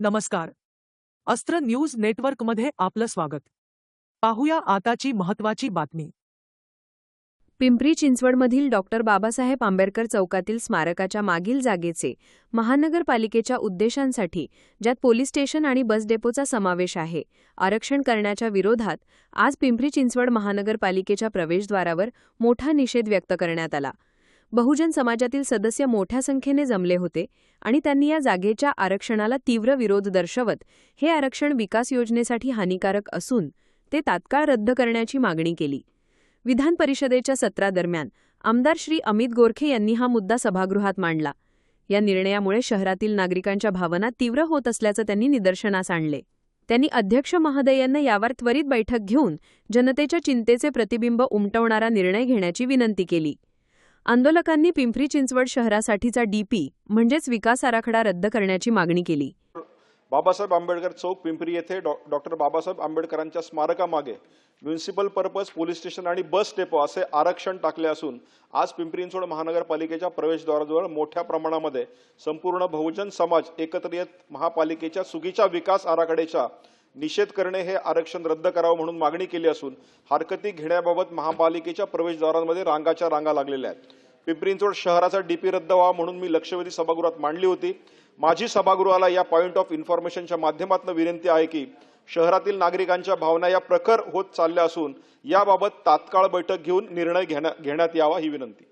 नमस्कार. अस्त्र न्यूज नेटवर्कमध्ये आपलं स्वागत. पाहूया आताची महत्वाची बातमी. पिंपरी चिंचवडमधील डॉक्टर बाबासाहेब आंबेडकर चौकातील स्मारकाच्या मागील जागेचे महानगरपालिकेच्या उद्देशांसाठी ज्यात पोलीस स्टेशन आणि बस डेपोचा समावेश आहे आरक्षण करण्याच्या विरोधात आज पिंपरी चिंचवड महानगरपालिकेच्या प्रवेशद्वारावर मोठा निषेध व्यक्त करण्यात आला. बहुजन समाजातील सदस्य मोठ्या संख्येने जमले होते आणि त्यांनी या जागेच्या आरक्षणाला तीव्र विरोध दर्शवत हे आरक्षण विकास योजनेसाठी हानिकारक असून ते तात्काळ रद्द करण्याची मागणी केली. विधान परिषदेच्या सत्रादरम्यान आमदार श्री अमित गोरखे यांनी हा मुद्दा सभागृहात मांडला. या निर्णयामुळे शहरातील नागरिकांच्या भावना तीव्र होत असल्याचं त्यांनी निदर्शनास आणले. त्यांनी अध्यक्ष महोदयांना यावर त्वरित बैठक घेऊन जनतेच्या चिंतेचे प्रतिबिंब उमटवणारा निर्णय घेण्याची विनंती केली. आंदोलकांनी पिंपरी चिंचवड शहरासाठीचा डीपी म्हणजेच विकास आराखडा रद्द करण्याची मागणी केली. बाबासाहेब आंबेडकर चौक पिंपरी येथे डॉ डॉक्टर बाबासाहेब आंबेडकरांच्या स्मारकामागे म्युन्सिपल पर्पज पोलीस स्टेशन आणि बस डेपो असे आरक्षण टाकले असून आज पिंपरी चिंचवड महानगरपालिकेच्या प्रवेशद्वाराजवळ मोठ्या प्रमाणामध्ये संपूर्ण बहुजन समाज एकत्र येत महापालिकेच्या चुकीच्या विकास आराखड्याच्या निषेध करणे हे आरक्षण रद्द करावं म्हणून मागणी केली असून हरकती घेण्याबाबत महापालिकेच्या प्रवेशद्वारांमध्ये रांगाच्या रांगा लागलेल्या आहेत. पिंपरी चिंचवड शहराचा डीपी रद्द व्हावा म्हणून मी लक्षवेधी सभागृहात मांडली होती. माझी सभागृहाला या पॉईंट ऑफ इन्फॉर्मेशनच्या माध्यमातून विनंती आहे की शहरातील नागरिकांच्या भावना या प्रखर होत चालल्या असून याबाबत तात्काळ बैठक घेऊन निर्णय घेण्या- घेण्यात यावा ही विनंती.